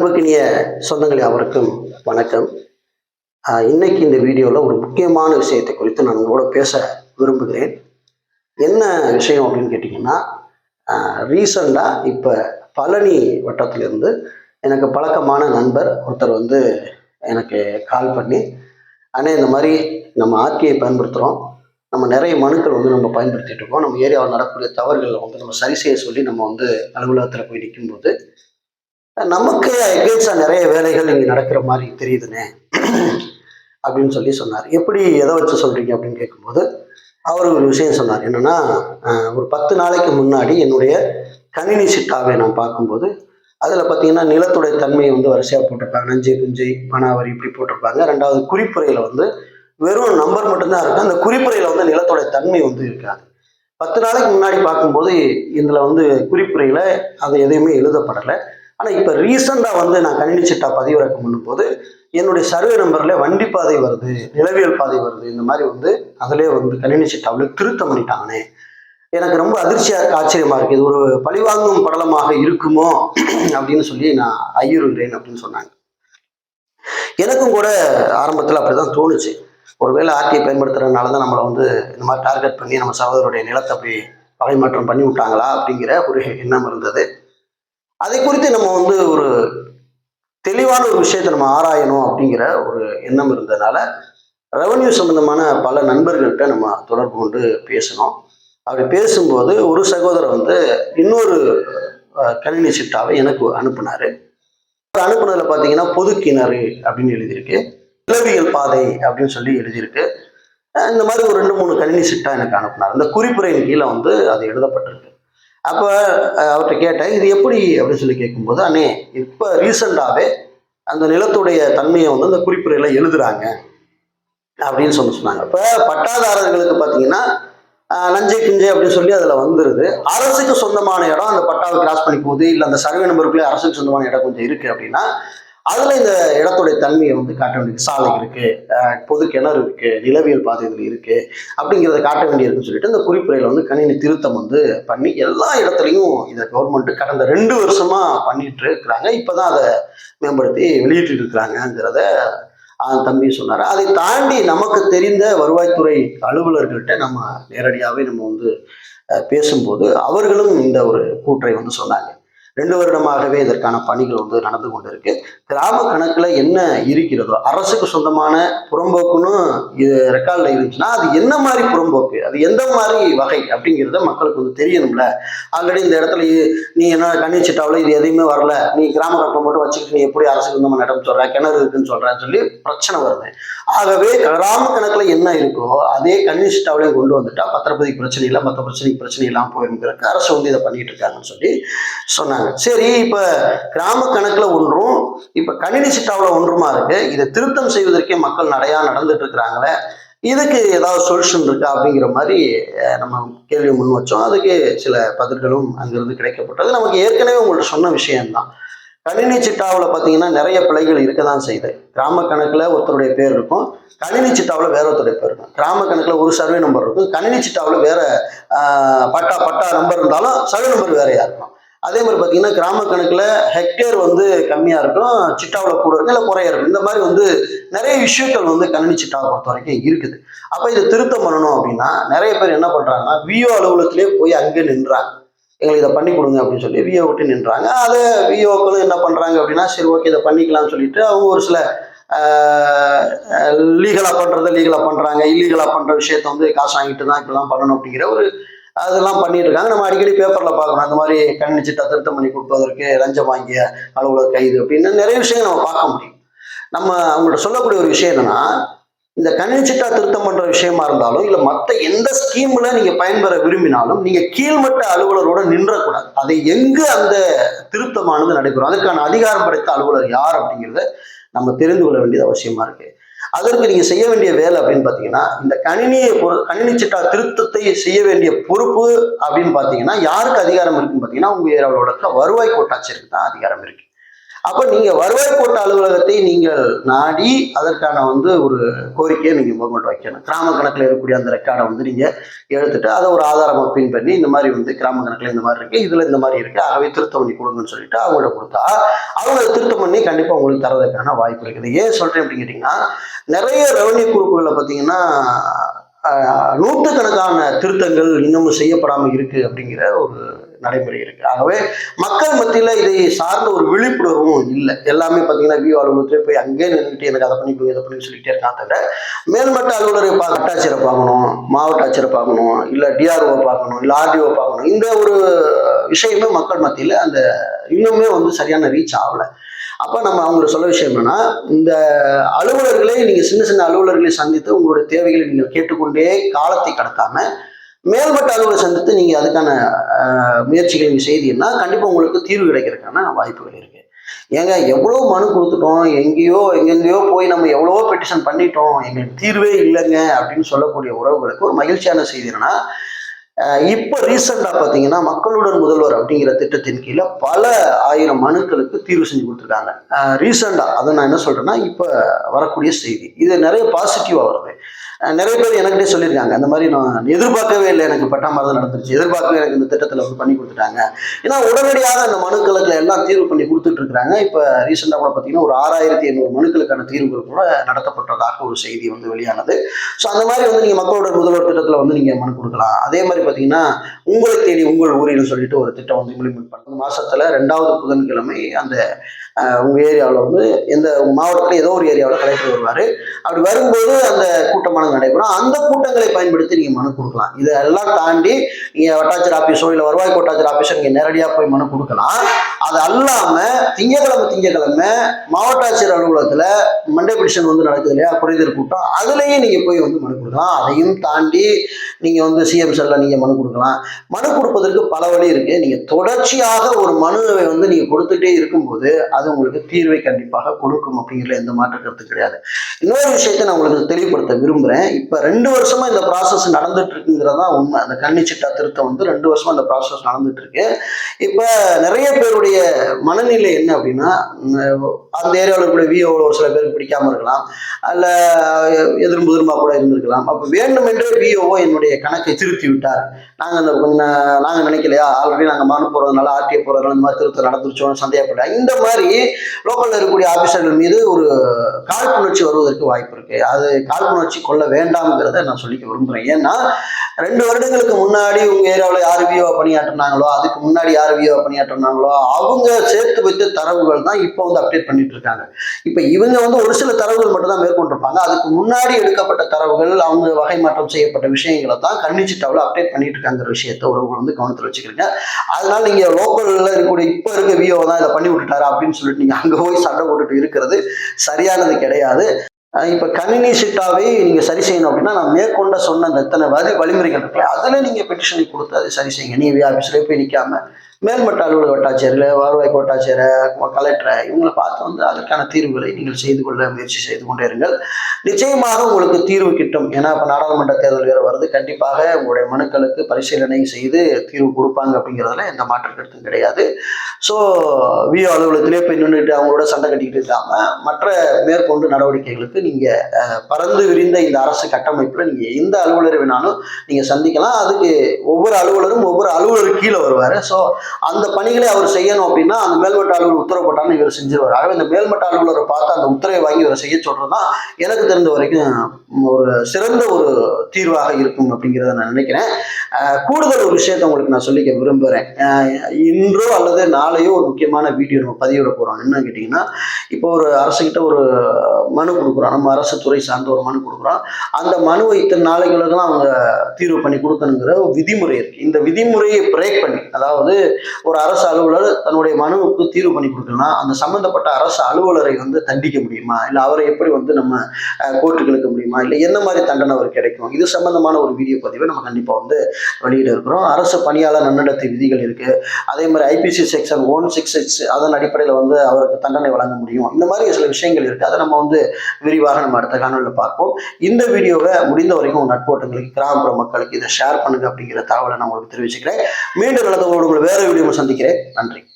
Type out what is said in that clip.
அன்புக்கினிய சொந்தங்கள் அவருக்கும் வணக்கம். இன்னைக்கு இந்த வீடியோவில் ஒரு முக்கியமான விஷயத்தை குறித்து நான் உங்களோட பேச விரும்புகிறேன். என்ன விஷயம் அப்படின்னு கேட்டிங்கன்னா ரீசண்டாக இப்போ பழனி வட்டத்திலிருந்து எனக்கு பழக்கமான நண்பர் ஒருத்தர் வந்து எனக்கு கால் பண்ணி அண்ணே இந்த மாதிரி நம்ம ஆர்டிஐ பயன்படுத்துகிறோம் நம்ம நிறைய மனுக்கள் வந்து நம்ம பயன்படுத்திட்டு இருக்கோம். நம்ம ஏரியாவில் நடக்கக்கூடிய தவறுகளை வந்து நம்ம சரி செய்ய சொல்லி நம்ம வந்து அலுவலகத்தில் போய் நிற்கும்போது நமக்கு எகேன்ஸ்டாக நிறைய வேலைகள் இங்கே நடக்கிற மாதிரி தெரியுதுனே அப்படின்னு சொல்லி சொன்னார். எப்படி எதை வச்சு சொல்கிறீங்க அப்படின்னு கேட்கும்போது அவர் ஒரு விஷயம் சொன்னார். என்னென்னா ஒரு பத்து நாளைக்கு முன்னாடி என்னுடைய கணினி சிட்டாவை நான் பார்க்கும்போது அதில் பார்த்தீங்கன்னா நிலத்துடைய தன்மையை வந்து வரிசையாக போட்டிருப்பாங்க. நஞ்சை குஞ்சை பணாவரி இப்படி போட்டிருப்பாங்க. ரெண்டாவது குறிப்புறையில் வந்து வெறும் நம்பர் மட்டும்தான் இருக்கும் அந்த குறிப்புறையில் வந்து நிலத்துடைய தன்மை வந்து இருக்காது. பத்து நாளைக்கு முன்னாடி பார்க்கும்போது இதில் வந்து குறிப்புறையில் அது எதையுமே எழுதப்படலை. ஆனால் இப்போ ரீசெண்டாக வந்து நான் கணினி சிட்டா பதிவிறக்கம் பண்ணும்போது என்னுடைய சர்வே நம்பரில் வண்டி பாதை வருது நிலவியல் பாதை வருது இந்த மாதிரி வந்து அதிலே வந்து கணினி சிட்டாவில் திருத்தம் பண்ணிட்டானே எனக்கு ரொம்ப அதிர்ச்சியாக ஆச்சரியமாக இருக்குது இது ஒரு பழிவாங்கும் படலமாக இருக்குமோ அப்படின்னு சொல்லி நான் ஐயுறுகிறேன் அப்படின்னு சொன்னாங்க. எனக்கும் கூட ஆரம்பத்தில் அப்படி தான் தோணுச்சு. ஒருவேளை ஆர்டிஐ பயன்படுத்துறதுனால தான் நம்மளை வந்து இந்த மாதிரி டார்கெட் பண்ணி நம்ம சகோதரருடைய நிலத்தை அப்படி பகைமாற்றம் பண்ணி விட்டாங்களா அப்படிங்கிற ஒரு எண்ணம் இருந்தது. அதை குறித்து நம்ம வந்து ஒரு தெளிவான ஒரு விஷயத்தை நம்ம ஆராயணும் அப்படிங்கிற ஒரு எண்ணம் இருந்ததுனால ரெவன்யூ சம்பந்தமான பல நண்பர்கள்ட்ட நம்ம தொடர்பு கொண்டு பேசணும் அப்படி பேசும்போது ஒரு சகோதரர் வந்து இன்னொரு கணினி சிட்டாவை எனக்கு அனுப்புனாரு. அனுப்புனதில் பார்த்தீங்கன்னா பொது கிணறு அப்படின்னு எழுதியிருக்கு. நிலவியல் பாதை அப்படின்னு சொல்லி எழுதியிருக்கு. இந்த மாதிரி ஒரு ரெண்டு மூணு கணினி சிட்டா எனக்கு அனுப்புனார். இந்த குறிப்புரையின் கீழே வந்து அது எழுதப்பட்டிருக்கு. அப்போ அவர்கிட்ட கேட்டேன் இது எப்படி? அப்படின்னு சொல்லி கேட்கும்போது அண்ணே இப்போ ரீசெண்டாகவே அந்த நிலத்துடைய தன்மையை வந்து அந்த குறிப்புரையில் எழுதுறாங்க. அப்படின்னு சொல்லி சொன்னாங்க. இப்போ பட்டாதாரர்களுக்கு பார்த்தீங்கன்னா லஞ்சை கிஞ்சை அப்படின்னு சொல்லி அதில் வந்துருது. அரசுக்கு சொந்தமான இடம் அந்த பட்டாவை கிராஸ் பண்ணி போகுது இல்லை அந்த சர்வே நம்பருக்குள்ளே அரசுக்கு சொந்தமான இடம் கொஞ்சம் இருக்குது அப்படின்னா அதில் இந்த இடத்துடைய தன்மையை வந்து காட்ட வேண்டியது சாலை இருக்குது பொது கிணறு இருக்குது நிலவியல் பாதைகள் இருக்குது அப்படிங்கிறத காட்ட வேண்டியிருக்குன்னு சொல்லிட்டு இந்த குறிப்புரையில் வந்து கணினி திருத்தம் வந்து பண்ணி எல்லா இடத்துலையும் இதை கவர்மெண்ட் கடந்த ரெண்டு வருஷமாக பண்ணிட்டு இருக்கிறாங்க. இப்போ தான் அதை மேம்படுத்தி வெளியிட்டு இருக்கிறாங்கிறத தம்பி சொன்னார். அதை தாண்டி நமக்கு தெரிந்த வருவாய்த்துறை அலுவலர்கள்ட்ட நம்ம நேரடியாகவே நம்ம வந்து பேசும்போது அவர்களும் இந்த ஒரு கூற்றை வந்து சொன்னாங்க. ரெண்டு வருடமாகவே இதற்கான பணிகள் வந்து நடந்து கொண்டிருக்கு. கிராம கணக்கில் என்ன இருக்கிறதோ அரசுக்கு சொந்தமான புறம்போக்குன்னு இது ரெக்கார்டில் இருந்துச்சுன்னா அது என்ன மாதிரி புறம்போக்கு அது எந்த மாதிரி வகை அப்படிங்கிறத மக்களுக்கு வந்து தெரியணும்ல. ஆல்ரெடி இந்த இடத்துல நீ என்ன கண்ணி சிட்டாவில் இது எதையுமே வரல. நீ கிராம கணக்கில் மட்டும் வச்சுக்கிட்டு நீ எப்படி அரசுக்கு சொந்தமான இடம் சொல்ற கிணறு இருக்குன்னு சொல்றேன்னு சொல்லி பிரச்சனை வருது. ஆகவே கிராம கணக்கில் என்ன இருக்கோ அதே கண்ணி சிட்டாவிலையும் கொண்டு வந்துட்டா பத்திரப்பதிக்கு பிரச்சனை இல்லை மற்ற பிரச்சனைக்கு பிரச்சனை இல்லாமல் போயிருக்கிறதுக்கு அரசு வந்து இதை பண்ணிட்டு இருக்காங்கன்னு சொல்லி சொன்னாங்க. சரி இப்போ கிராம கணக்கில் ஒன்றும் இப்போ கணினி சிட்டாவில் ஒன்றுமா இருக்கு? இதை திருத்தம் செய்வதற்கே மக்கள் நிறையா நடந்துட்டு இருக்கிறாங்களே? இதுக்கு ஏதாவது சொல்யூஷன் இருக்கா அப்படிங்கிற மாதிரி நம்ம கேள்வி முன் வச்சோம். அதுக்கு சில பதில்களும் அங்கிருந்து கிடைக்கப்பட்டது. நமக்கு ஏற்கனவே உங்கள்ட்ட சொன்ன விஷயம்தான். கணினி சிட்டாவில் பார்த்தீங்கன்னா நிறைய பிழைகள் இருக்க தான் செய்யுது. கிராம கணக்கில் ஒருத்தருடைய பேர் இருக்கும் கணினி சிட்டாவில் வேற ஒருத்தருடைய பேர் இருக்கும். கிராம கணக்கில் ஒரு சர்வே நம்பர் இருக்கும். கணினி சிட்டாவில் வேற பட்டா பட்டா நம்பர் இருந்தாலும் சர்வே நம்பர் வேறையா இருக்கும். அதே மாதிரி பார்த்தீங்கன்னா கிராம கணக்கில் ஹெக்டேர் வந்து கம்மியாக இருக்கும் சிட்டாவில் கூட இருக்கும் இல்லை குறைய இருக்கும். இந்த மாதிரி வந்து நிறைய இஷ்யூக்கள் வந்து கணினி சிட்டாவை பொறுத்த வரைக்கும் இருக்குது. அப்போ இதை திருத்தம் பண்ணணும் அப்படின்னா நிறைய பேர் என்ன பண்ணுறாங்கன்னா விஓ அலுவலகத்திலே போய் அங்கே நின்றாங்க. எங்களுக்கு இதை பண்ணி கொடுங்க அப்படின்னு சொல்லி விஓ விட்டு நின்றாங்க. அதை விஓக்களும் என்ன பண்ணுறாங்க அப்படின்னா சரி ஓகே இதை பண்ணிக்கலாம்னு சொல்லிட்டு அவங்க ஒரு சில லீகலாக பண்ணுறதை லீகலாக பண்ணுறாங்க இல்லீகலாக பண்ணுற விஷயத்த வந்து காசு வாங்கிட்டு தான் இப்படிலாம் பண்ணணும் அப்படிங்கிற ஒரு அதெல்லாம் பண்ணிட்டு இருக்காங்க நம்ம அடிக்கடி பேப்பரில் பார்க்கணும். அந்த மாதிரி கணினி திருத்தம் பண்ணி கொடுப்பதற்கு லஞ்சம் வாங்கிய அலுவலக கைது அப்படின்னு நிறைய விஷயங்கள் நம்ம பார்க்க முடியும். நம்ம அவங்கள்ட்ட சொல்லக்கூடிய ஒரு விஷயம் என்னன்னா இந்த கண்ணிச்சிட்டா திருத்தம் பண்ற விஷயமா இருந்தாலும் இல்லை மற்ற எந்த ஸ்கீம்ல நீங்க பயன்பெற விரும்பினாலும் நீங்க கீழ்மட்ட அலுவலரோட நின்றக்கூடாது. அதை எங்கு அந்த திருத்தமானது நடைபெறும்? அதுக்கான அதிகாரம் படைத்த அலுவலர் யார் அப்படிங்கிறத நம்ம தெரிந்து கொள்ள வேண்டியது அவசியமா இருக்கு. அதற்கு நீங்க செய்ய வேண்டிய வேலை அப்படின்னு பாத்தீங்கன்னா இந்த கணினியை கணினி சிட்டா திருத்தத்தை செய்ய வேண்டிய பொறுப்பு அப்படின்னு பாத்தீங்கன்னா யாருக்கு அதிகாரம் இருக்குன்னு பாத்தீங்கன்னா உங்க ஏரியாவோட வருவாய் கோட்டாட்சியருக்கு தான் அதிகாரம் இருக்கு. அப்போ நீங்கள் வருவாய் கோட்ட அலுவலகத்தை நீங்கள் நாடி அதற்கான வந்து ஒரு கோரிக்கையை நீங்கள் முகமட்டு வைக்கணும். கிராம கணக்கில் இருக்கக்கூடிய அந்த ரெக்கார்டை வந்து நீங்கள் எடுத்துட்டு அதை ஒரு ஆதாரமாக பின் பண்ணி இந்த மாதிரி வந்து கிராம கணக்கில் இந்த மாதிரி இருக்குது இதில் இந்த மாதிரி இருக்குது ஆகவே திருத்தம் பண்ணி கொடுங்கன்னு சொல்லிட்டு அவங்கள்ட்ட கொடுத்தா அவங்க திருத்தம் பண்ணி கண்டிப்பாக உங்களுக்கு தரதுக்கான வாய்ப்பு இருக்குது. ஏன் சொல்கிறேன் அப்படின்னு கேட்டிங்கன்னா நிறைய ரெவன்யூ குரூப்புகளை பார்த்தீங்கன்னா நூற்றுக்கணக்கான திருத்தங்கள் இன்னமும் செய்யப்படாமல் இருக்குது அப்படிங்கிற ஒரு நடைமுறை இருக்கு. ஆகவே மக்கள் மத்தியில் இதை சார்ந்த ஒரு விழிப்புணர்வும் இல்லை. எல்லாமே பார்த்தீங்கன்னா வியூ அலுவலகத்திலே போய் அங்கே நின்றுட்டு எனக்கு அதை பண்ணி இதை பண்ணி சொல்லிட்டே இருக்கான் தவிர மேல்மட்ட அலுவலரை பா வட்டாட்சியரை பார்க்கணும் மாவட்ட ஆட்சியரை பார்க்கணும் இல்லை டிஆர்ஓ பார்க்கணும் இல்லை ஆர்டிஓ பார்க்கணும். இந்த ஒரு விஷயமே மக்கள் மத்தியில் அந்த இன்னுமே வந்து சரியான ரீச் ஆகலை. அப்போ நம்ம அவங்களுக்கு சொல்ல விஷயம் என்னன்னா இந்த அலுவலர்களை நீங்கள் சின்ன சின்ன அலுவலர்களை சந்தித்து உங்களுடைய தேவைகளை நீங்கள் கேட்டுக்கொண்டே காலத்தை கடத்தாம மேல்மட்ட அலுவலர் சந்தித்து நீங்கள் அதுக்கான முயற்சிகள் நீங்கள் செய்தீங்கன்னா கண்டிப்பாக உங்களுக்கு தீர்வு கிடைக்கிறதுக்கான வாய்ப்புகள் இருக்குது ஏங்க எவ்வளோ மனு கொடுத்துட்டோம் எங்கேயோ எங்கெங்கேயோ போய் நம்ம எவ்வளவோ பெட்டிஷன் பண்ணிட்டோம் எங்களுக்கு தீர்வே இல்லைங்க அப்படின்னு சொல்லக்கூடிய உறவுகளுக்கு ஒரு மகிழ்ச்சியான செய்தி என்னன்னா இப்போ ரீசெண்டாக பார்த்தீங்கன்னா மக்களுடன் முதல்வர் அப்படிங்கிற திட்டத்தின் கீழே பல ஆயிரம் மனுக்களுக்கு தீர்வு செஞ்சு கொடுத்துருக்காங்க. ரீசெண்டாக அதை நான் என்ன சொல்கிறேன்னா இப்போ வரக்கூடிய செய்தி. இது நிறைய பாசிட்டிவாக வருது. நிறைய பேர் எனக்கிட்டே சொல்லியிருக்காங்க. அந்த மாதிரி நான் எதிர்பார்க்கவே இல்லை. எனக்கு பட்டாமரம் நடந்துருச்சு. எதிர்பார்க்கவே எனக்கு இந்த திட்டத்தில் வந்து பண்ணி கொடுத்துட்டாங்க. ஏன்னா உடனடியாக அந்த மனுக்களுக்கு எல்லாம் தீர்வு பண்ணி கொடுத்துட்டு இருக்கிறாங்க இப்போ ரீசெண்டாக கூட பார்த்தீங்கன்னா ஒரு ஆறாயிரத்தி எண்ணூறு மனுக்களுக்கான தீர்வுகள் கூட நடத்தப்பட்டதாக ஒரு செய்தி வந்து வெளியானது. ஸோ அந்த மாதிரி வந்து நீங்கள் மக்களோட முதல்வர் திட்டத்தில் வந்து நீங்கள் மனு கொடுக்கலாம். அதே மாதிரி பார்த்தீங்கன்னா உங்களை தேடி உங்கள் ஊரில் சொல்லிட்டு ஒரு திட்டம் வந்து இம்ப்ளிமெண்ட் பண்ணுறது மாசத்துல ரெண்டாவது புதன்கிழமை அந்த உங்கள் ஏரியாவில் வந்து எந்த மாவட்டத்தில் ஏதோ ஒரு ஏரியாவில் கலெக்டர் வருவார். அப்படி வரும்போது அந்த கூட்டமானது நடைபெறும். அந்த கூட்டங்களை பயன்படுத்தி நீங்கள் மனு கொடுக்கலாம். இதெல்லாம் தாண்டி நீங்கள் வட்டாட்சியர் ஆஃபீஸோ இல்லை வருவாய் கோட்டாட்சியர் ஆஃபீஸோ நீங்கள் நேரடியாக போய் மனு கொடுக்கலாம். அது அல்லாமல் திங்கக்கிழமை திங்கக்கிழமை மாவட்ட ஆட்சியர் அலுவலகத்தில் மண்டே பிடிஷன் வந்து நடக்குது இல்லையா? குறைதீர் கூட்டம். அதுலேயும் நீங்கள் போய் வந்து மனு கொடுக்கலாம். அதையும் தாண்டி நீங்கள் வந்து சிஎம் செல்ல நீங்கள் மனு கொடுக்கலாம். மனு கொடுப்பதற்கு பல வழி இருக்குது நீங்கள் தொடர்ச்சியாக ஒரு மனுவை வந்து நீங்கள் கொடுத்துட்டே இருக்கும்போது அது உங்களுக்கு தீர்வை கண்டிப்பாக கொடுக்கும் அப்படிங்கிற எந்த மாற்ற கருத்து கிடையாது. இன்னொரு விஷயத்தை நான் உங்களுக்கு தெளிவுபடுத்த விரும்புகிறேன் இப்போ ரெண்டு வருஷமாக இந்த ப்ராசஸ் நடந்துட்டு இருக்குங்கிறதா உண்மை. அந்த கன்னிச்சிட்டா திருத்தம் வந்து ரெண்டு வருஷமாக இந்த ப்ராசஸ் நடந்துட்டு இருக்கு இப்போ நிறைய பேருடைய மனநிலை என்ன அப்படின்னா அந்த ஏரியாவில் இருக்கக்கூடிய விஓவில் ஒரு சில பேருக்கு பிடிக்காமல் இருக்கலாம். அல்ல எதிரும் எதிர்மா கூட இருந்திருக்கலாம். அப்போ வேண்டுமென்றே விஓஓ என்னுடைய கணக்கை திருத்தி விட்டார். நாங்கள் அந்த கொஞ்சம் நாங்கள் நினைக்கலையா? ஆல்ரெடி நாங்கள் மனு போகிறதுனால ஆர்டிஏ போகிறதுனால இந்த மாதிரி திருத்தம் நடந்துருச்சோன்னு சந்தேகப்பட்டேன் இந்த மாதிரி லோக்கலில் இருக்கக்கூடிய ஆஃபீஸர்கள் மீது ஒரு காழ்ப்புணர்ச்சி வருவதற்கு வாய்ப்பு இருக்குது அது காழ்ப்புணர்ச்சி கொள்ள வேண்டாம்ங்கிறத நான் சொல்லிக்க விரும்புகிறேன் ஏன்னா ரெண்டு வருடங்களுக்கு முன்னாடி உங்க ஏரியாவில் யார் வியோவா பணியாற்றினாங்களோ அதுக்கு முன்னாடி யார் விஓ பணியாற்றினாங்களோ அவங்க சேர்த்து வைத்த தரவுகள் தான் இப்போ வந்து அப்டேட் பண்ணிட்டு இருக்காங்க. இப்போ இவங்க வந்து ஒரு சில தரவுகள் மட்டும் தான் மேற்கொண்டிருப்பாங்க. அதுக்கு முன்னாடி எடுக்கப்பட்ட தரவுகள் அவங்க வகை மாற்றம் செய்யப்பட்ட விஷயங்களை தான் கன்னிச்சிட்டாவில் அப்டேட் பண்ணிட்டு இருக்காங்கிற விஷயத்த உறவுகள் வந்து கவனத்தில் வச்சுக்கிறீங்க. அதனால நீங்க லோக்கல்ல இருக்கக்கூடிய இப்போ இருக்க விஓ தான் இதை பண்ணி விட்டுட்டாரு அப்படின்னு சொல்லிட்டு நீங்க அங்க போய் சண்டை போட்டுட்டு இருக்கிறது சரியானது கிடையாது. இப்ப கணினி சிட்டாவே நீங்க சரி செய்யணும் அப்படின்னா நான் மேற்கொண்ட சொன்ன அந்த எத்தனை வழி வழிமுறைகள் இருக்குல்ல அதுல நீங்க பெட்டிஷனை கொடுத்து அதை சரி செய்யுங்க. நீ ஆஃபீஸ்லேயே போய் நிற்காம மேல்மட்ட அலுவலக வட்டாட்சியரில் வருவாய் கோட்டாட்சியரை கலெக்டரை இவங்களை பார்த்து வந்து அதற்கான தீர்வுகளை நீங்கள் செய்து கொள்ள முயற்சி செய்து கொண்டே இருங்கள். நிச்சயமாக உங்களுக்கு தீர்வு கிட்டும். ஏன்னா இப்போ நாடாளுமன்ற தேர்தல் வேறு வருது. கண்டிப்பாக உங்களுடைய மனுக்களுக்கு பரிசீலனை செய்து தீர்வு கொடுப்பாங்க அப்படிங்கிறதுல எந்த மாற்று கருத்தும் கிடையாது. ஸோ விஓ அலுவலகத்திலே போய் நின்றுட்டு அவங்களோட சண்டை கட்டிக்கிட்டு இருக்காமல் மற்ற மேற்கொண்டு நடவடிக்கைகளுக்கு நீங்கள் பறந்து விரிந்த இந்த அரசு கட்டமைப்பில் நீங்கள் எந்த அலுவலர் வேணாலும் நீங்கள் சந்திக்கலாம். அதுக்கு ஒவ்வொரு அலுவலரும் ஒவ்வொரு அலுவலர் கீழே வருவார். ஸோ அந்த பணிகளை அவர் செய்யணும் அப்படின்னா அந்த மேல்மட்ட அலுவலர் உத்தரவு இவர் செஞ்சிருவார். ஆகவே இந்த மேல்மட்ட அலுவலரை பார்த்து அந்த உத்தரவை வாங்கி இவரை செய்ய சொல்றது தான் எனக்கு தெரிந்த வரைக்கும் ஒரு சிறந்த ஒரு தீர்வாக இருக்கும் அப்படிங்கிறத நான் நினைக்கிறேன். கூடுதல் ஒரு விஷயத்த உங்களுக்கு நான் சொல்லிக்க விரும்புகிறேன் இன்றோ அல்லது நாளையோ ஒரு முக்கியமான வீடியோ நம்ம பதிவிட போகிறோம் என்னன்னு கேட்டிங்கன்னா இப்போ ஒரு அரசுக்கிட்ட ஒரு மனு கொடுக்குறோம். நம்ம அரசு துறை சார்ந்த ஒரு மனு கொடுக்குறோம். அந்த மனுவை இத்தனை நாளைகளுக்கெல்லாம் அவங்க தீர்வு பண்ணி கொடுக்கணுங்கிற ஒரு விதிமுறை இருக்குது இந்த விதிமுறையை பிரேக் பண்ணி அதாவது ஒரு அரசு அலுவலர் தன்னுடைய மனுவுக்கு தீர்வு பண்ணி கொடுக்கலாம் அந்த சம்பந்தப்பட்ட அரசு அலுவலரை வந்து தண்டிக்க முடியுமா? இல்லை அவரை எப்படி வந்து நம்ம அஹ், கோர்ட்டுக்கு இழுக்க முடியுமா? இல்லை என்ன மாதிரி தண்டனை அவர் கிடைக்கும்? இது சம்பந்தமான ஒரு வீடியோ பதிவை நம்ம கண்டிப்பாக வந்து வெளியிட இருக்கிறோம். அரசு பணியாளர் நன்னடத்தை விதிகள் இருக்கு. அதே மாதிரி IPC section one six six அதன் அடிப்படையில் வந்து அவருக்கு தண்டனை வழங்க முடியும். இந்த மாதிரி சில விஷயங்கள் இருக்கு. அதை நம்ம வந்து விரிவாக நம்ம அடுத்த காணொலியில் பார்ப்போம். இந்த வீடியோவை முடிந்த வரைக்கும் நட்போட்டங்களுக்கு கிராமப்புற மக்களுக்கு இதை ஷேர் பண்ணுங்க அப்படிங்கிற தகவலை நான் உங்களுக்கு தெரிவிச்சுக்கிறேன். மீண்டும் நல்ல உங்களை வீடியோ சந்திக்கிறேன். நன்றி.